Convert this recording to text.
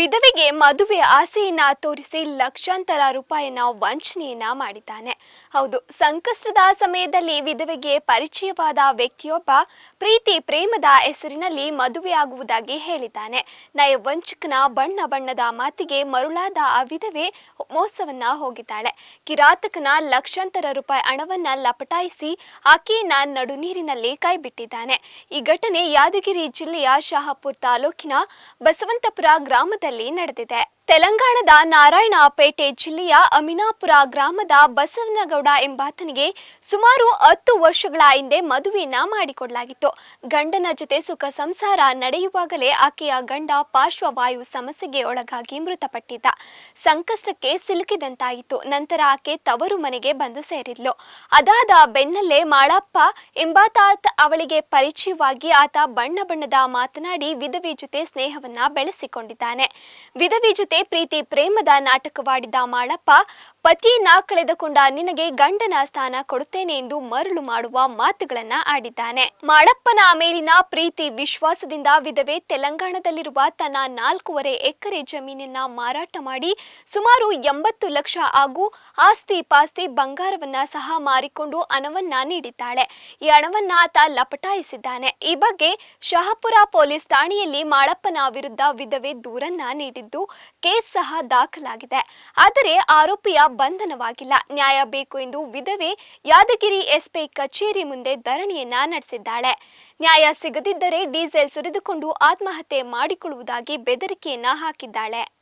ವಿಧವೆಗೆ ಮದುವೆ ಆಸೆಯನ್ನ ತೋರಿಸಿ ಲಕ್ಷಾಂತರ ರೂಪಾಯಿನ ವಂಚನೆಯನ್ನ ಮಾಡಿದ್ದಾನೆ. ಹೌದು, ಸಂಕಷ್ಟದ ಸಮಯದಲ್ಲಿ ವಿಧವೆಗೆ ಪರಿಚಯವಾದ ವ್ಯಕ್ತಿಯೊಬ್ಬ ಪ್ರೀತಿ ಪ್ರೇಮದ ಹೆಸರಿನಲ್ಲಿ ಮದುವೆಯಾಗುವುದಾಗಿ ಹೇಳಿದ್ದಾನೆ. ನಯವಂಚಕನ ಬಣ್ಣ ಬಣ್ಣದ ಮಾತಿಗೆ ಮರುಳಾದ ಆ ವಿಧವೆ ಮೋಸವನ್ನ ಹೋಗಿದ್ದಾಳೆ. ಕಿರಾತಕನ ಲಕ್ಷಾಂತರ ರೂಪಾಯಿ ಹಣವನ್ನ ಲಪಟಾಯಿಸಿ ಆಕೆಯನ್ನ ನಡುನೀರಿನಲ್ಲಿ ಕೈಬಿಟ್ಟಿದ್ದಾನೆ ಈ ಘಟನೆ ಯಾದಗಿರಿ ಜಿಲ್ಲೆಯ ಶಹಾಪುರ್ ತಾಲೂಕಿನ ಬಸವಂತಪುರ ಗ್ರಾಮದಲ್ಲಿ ನಡೆದಿದೆ. ತೆಲಂಗಾಣದ ನಾರಾಯಣಪೇಟೆ ಜಿಲ್ಲೆಯ ಅಮಿನಾಪುರ ಗ್ರಾಮದ ಬಸವನಗೌಡ ಎಂಬಾತನಿಗೆ ಸುಮಾರು ಹತ್ತು ವರ್ಷಗಳ ಹಿಂದೆ ಮದುವೆಯನ್ನ ಮಾಡಿಕೊಡಲಾಗಿತ್ತು. ಗಂಡನ ಜೊತೆ ಸುಖ ಸಂಸಾರ ನಡೆಯುವಾಗಲೇ ಆಕೆಯ ಗಂಡ ಪಾರ್ಶ್ವವಾಯು ಸಮಸ್ಯೆಗೆ ಒಳಗಾಗಿ ಮೃತಪಟ್ಟಿದ್ದ. ಸಂಕಷ್ಟಕ್ಕೆ ಸಿಲುಕಿದಂತಾಯಿತು. ನಂತರ ಆಕೆ ತವರು ಮನೆಗೆ ಬಂದು ಸೇರಿದ್ಲು. ಅದಾದ ಬೆನ್ನಲ್ಲೇ ಮಾಳಪ್ಪ ಎಂಬಾತ ಅವಳಿಗೆ ಪರಿಚಯವಾಗಿ ಆತ ಬಣ್ಣ ಬಣ್ಣದ ಮಾತನಾಡಿ ವಿಧವಿ ಜೊತೆ ಸ್ನೇಹವನ್ನ ಬೆಳೆಸಿಕೊಂಡಿದ್ದಾನೆ. ವಿಧವಿ ಜೊತೆ ಪ್ರೀತಿ ಪ್ರೇಮದ ನಾಟಕವಾಡಿದ ಮಾಳಪ್ಪ, ಪತಿಯನ್ನ ಕಳೆದುಕೊಂಡ ನಿನಗೆ ಗಂಡನ ಸ್ಥಾನ ಕೊಡುತ್ತೇನೆ ಎಂದು ಮರಳು ಮಾಡುವ ಮಾತುಗಳನ್ನ ಆಡಿದ್ದಾನೆ. ಮಾಳಪ್ಪನ ಮೇಲಿನ ಪ್ರೀತಿ ವಿಶ್ವಾಸದಿಂದ ವಿಧವೆ ತೆಲಂಗಾಣದಲ್ಲಿರುವ ತನ್ನ ನಾಲ್ಕೂವರೆ ಎಕರೆ ಜಮೀನನ್ನ ಮಾರಾಟ ಮಾಡಿ ಸುಮಾರು ಎಂಬತ್ತು ಲಕ್ಷ ಹಾಗೂ ಆಸ್ತಿ ಪಾಸ್ತಿ ಬಂಗಾರವನ್ನ ಸಹ ಮಾರಿಕೊಂಡು ಹಣವನ್ನ ನೀಡಿದ್ದಾಳೆ. ಈ ಹಣವನ್ನ ಆತ ಲಪಟಾಯಿಸಿದ್ದಾನೆ. ಈ ಬಗ್ಗೆ ಶಹಾಪುರ ಪೊಲೀಸ್ ಠಾಣೆಯಲ್ಲಿ ಮಾಳಪ್ಪನ ವಿರುದ್ಧ ವಿಧವೆ ದೂರನ್ನ ನೀಡಿದ್ದು ಕೇಸ್ ಸಹ ದಾಖಲಾಗಿದೆ. ಆದರೆ ಆರೋಪಿಯ ಬಂಧನವಾಗಿಲ್ಲ. ನ್ಯಾಯ ಬೇಕು ಎಂದು ವಿಧವೆ ಯಾದಗಿರಿ ಎಸ್ಪಿ ಕಚೇರಿ ಮುಂದೆ ಧರಣಿಯನ್ನ ನಡೆಸಿದ್ದಾಳೆ. ನ್ಯಾಯ ಸಿಗದಿದ್ದರೆ ಡೀಸೆಲ್ ಸುರಿದುಕೊಂಡು ಆತ್ಮಹತ್ಯೆ ಮಾಡಿಕೊಳ್ಳುವುದಾಗಿ ಬೆದರಿಕೆಯನ್ನ ಹಾಕಿದ್ದಾಳೆ.